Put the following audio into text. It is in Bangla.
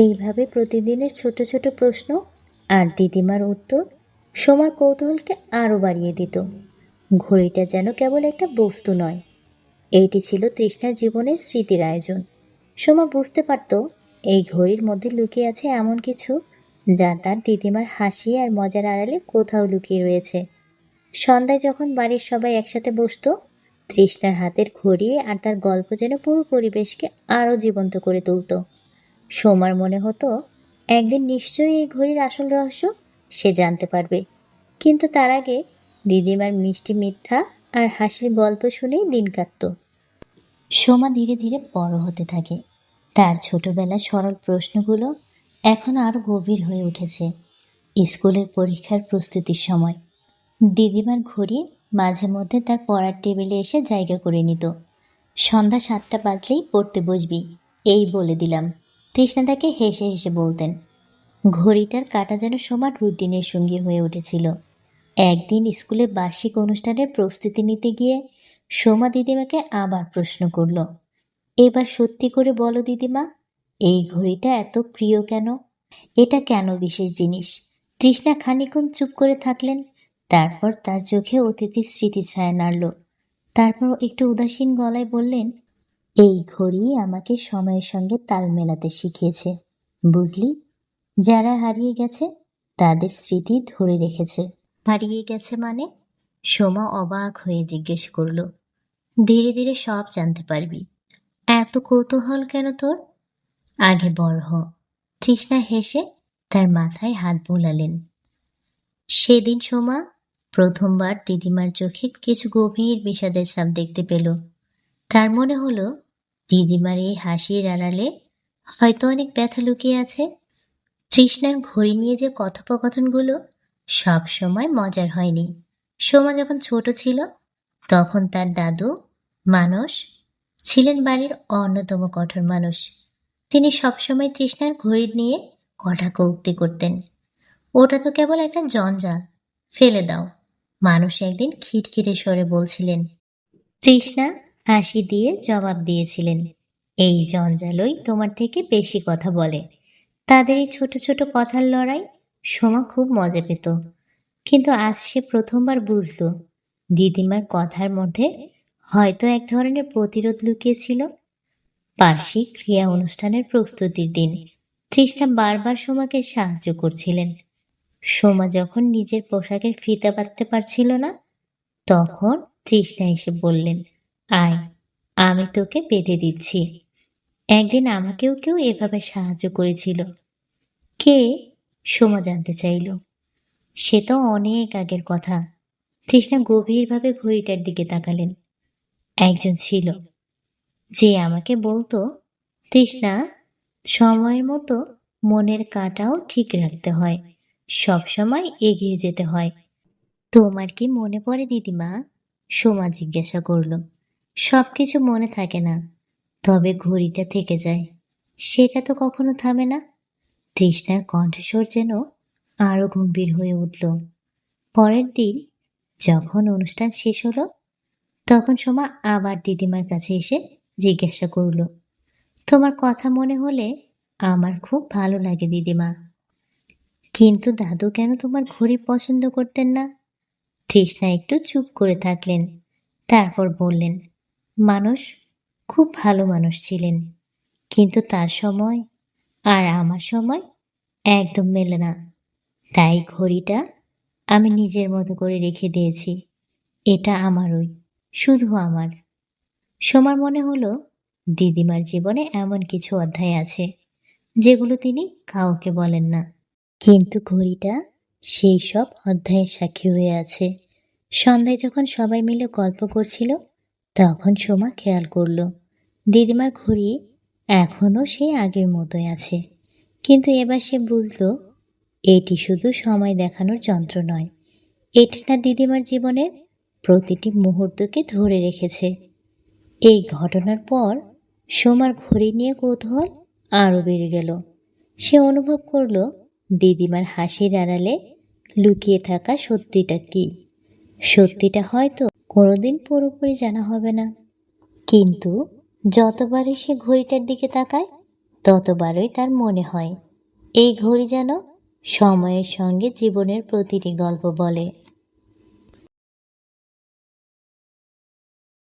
এইভাবে প্রতিদিনের ছোট ছোট প্রশ্ন আর দিদিমার উত্তর সোমার কৌতূহলকে আরও বাড়িয়ে দিত। ঘড়িটা যেন কেবল একটা বস্তু নয়। এইটি ছিল তৃষ্ণার জীবনের স্মৃতির আয়োজন। সোমা বুঝতে পারত এই ঘড়ির মধ্যে লুকিয়ে আছে এমন কিছু যা তার দিদিমার হাসি আর মজার আড়ালে কোথাও লুকিয়ে রয়েছে। সন্ধ্যায় যখন বাড়ির সবাই একসাথে বসতো, তৃষ্ণার হাতের ঘড়ি আর তার গল্প যেন পুরো পরিবেশকে আরও জীবন্ত করে তুলতো। সোমার মনে হতো, একদিন নিশ্চয়ই এই ঘড়ির আসল রহস্য সে জানতে পারবে। কিন্তু তার আগে দিদিমার মিষ্টি মিথ্যা আর হাসির গল্প শুনেই দিন কাটতো। সোমা ধীরে ধীরে বড় হতে থাকে। তার ছোটবেলার সরল প্রশ্নগুলো এখন আরও গভীর হয়ে উঠেছে। স্কুলের পরীক্ষার প্রস্তুতির সময় দিদিমার ঘড়ি মাঝে মধ্যে তার পড়ার টেবিলে এসে জায়গা করে নিত। সন্ধ্যা সাতটা বাজলেই পড়তে বসবি, এই বলে দিলাম। তৃষ্ণা তাকে হেসে হেসে বলতেন, ঘড়িটার কাটা যেন সমান রুটিনের সঙ্গী হয়ে উঠেছিল। একদিন স্কুলে বার্ষিক অনুষ্ঠানের প্রস্তুতি নিতে গিয়ে সোমা দিদিমাকে আবার প্রশ্ন করল, এবার সত্যি করে বলো দিদিমা, এই ঘড়িটা এত প্রিয় কেন? এটা কেন বিশেষ জিনিস? তৃষ্ণা খানিক্ষণ চুপ করে থাকলেন, তারপর তার চোখে অতিথির স্মৃতি ছায়া নাড়ল। তারপর একটু উদাসীন গলায় বললেন এই ঘড়ি আমাকে সময়ের সঙ্গে তাল মেলাতে শিখিয়েছে, বুঝলি? যারা হারিয়ে গেছে, তাদের স্মৃতি ধরে রেখেছে। হারিয়ে গেছে মানে? সোমা অবাক হয়ে জিজ্ঞেস করল, ধীরে ধীরে সব জানতে পারবি। এত কৌতূহল কেন তোর? আগে বড় হ। তৃষ্ণা হেসে তার মাথায় হাত বোলালেন। সেদিন সোমা প্রথমবার দিদিমার চোখে কিছু গভীর বিষাদের ছাপ দেখতে পেল। তার মনে হলো, দিদিমার এই হাসির আড়ালে হয়তো অনেক ব্যথা লুকিয়ে আছে। তৃষ্ণার ঘড়ি নিয়ে যে কথোপকথনগুলো সব সময় মজার হয়নি। সোমা যখন ছোট ছিল, তখন তার দাদু, মানস ছিলেন বাড়ির অন্যতম কঠোর মানুষ। তিনি সবসময় তৃষ্ণার ঘড়ি নিয়ে কটা কৌক্তি করতেন। ওটা তো কেবল একটা জঞ্জাল ফেলে দাও। মানুষ একদিন খিটখিটে স্বরে বলছিলেন, তৃষ্ণা হাসি দিয়ে জবাব দিয়েছিলেন, এই জঞ্জালই তোমার থেকে বেশি কথা বলে। তাদের এই ছোট ছোট কথার লড়াই সোমা খুব মজা পেত। কিন্তু আজ সে প্রথমবার বুঝল, দিদিমার কথার মধ্যে হয়তো এক ধরনের প্রতিরোধ লুকিয়েছিল। বার্ষিক ক্রিয়া অনুষ্ঠানের প্রস্তুতির দিন, তৃষ্ণা বারবার সোমাকে সাহায্য করছিলেন। সোমা যখন নিজের পোশাকের ফিতা পারছিল না, তখন তৃষ্ণা এসে বললেন আয়, আমি তোকে বেঁধে দিচ্ছি। একদিন আমাকেও কেউ এভাবে সাহায্য করেছিল। কে? সোমা জানতে চাইল। সে তো অনেক আগের কথা। তৃষ্ণা গভীরভাবে ঘড়িটার দিকে তাকালেন। একজন ছিল। যে আমাকে বলতো, তৃষ্ণা, সময়ের মতো মনের কাটাও ঠিক রাখতে হয়। সব সময় এগিয়ে যেতে হয়। তোমার কি মনে পড়ে দিদিমা? সোমা জিজ্ঞাসা করল। সব কিছু মনে থাকে না, তবে ঘড়িটা থেকে যায়। সেটা তো কখনো থামে না। তৃষ্ণার কণ্ঠস্বর যেন আরও গম্ভীর হয়ে উঠল। পরের দিন যখন অনুষ্ঠান শেষ হলো, তখন সোমা আবার দিদিমার কাছে এসে জিজ্ঞাসা করল, তোমার কথা মনে হলে আমার খুব ভালো লাগে দিদিমা। কিন্তু দাদু কেন তোমার ঘড়ি পছন্দ করতেন না? তৃষ্ণা একটু চুপ করে থাকলেন, তারপর বললেন মানুষ খুব ভালো মানুষ ছিলেন। কিন্তু তার সময় আর আমার সময় একদম মেলে না। তাই ঘড়িটা আমি নিজের মতো করে রেখে দিয়েছি। এটা আমারই, শুধু আমার। সোমার মনে হলো দিদিমার জীবনে এমন কিছু অধ্যায় আছে, যেগুলো তিনি কাউকে বলেন না। কিন্তু ঘড়িটা সেই সব অধ্যায়ের সাক্ষী হয়ে আছে। সন্ধ্যায় যখন সবাই মিলে গল্প করছিল তখন সোমা খেয়াল করল, দিদিমার ঘড়ি এখনও সেই আগের মতোই আছে। কিন্তু এবার সে বুঝলো, এটি শুধু সময় দেখানোর যন্ত্র নয়, এটি তার দিদিমার জীবনের প্রতিটি মুহূর্তকে ধরে রেখেছে। এই ঘটনার পর সোমার ঘড়ি নিয়ে কৌতূহল আরও বেড়ে গেল। সে অনুভব করল, দিদিমার হাসির আড়ালে লুকিয়ে থাকা সত্যিটা কি? সত্যিটা হয়তো কোনোদিন পুরোপুরি জানা হবে না। কিন্তু যতবারই সে ঘড়িটার দিকে তাকায়, ততবারই তার মনে হয়, এই ঘড়ি যেন সময়ের সঙ্গে জীবনের প্রতিটি গল্প বলে।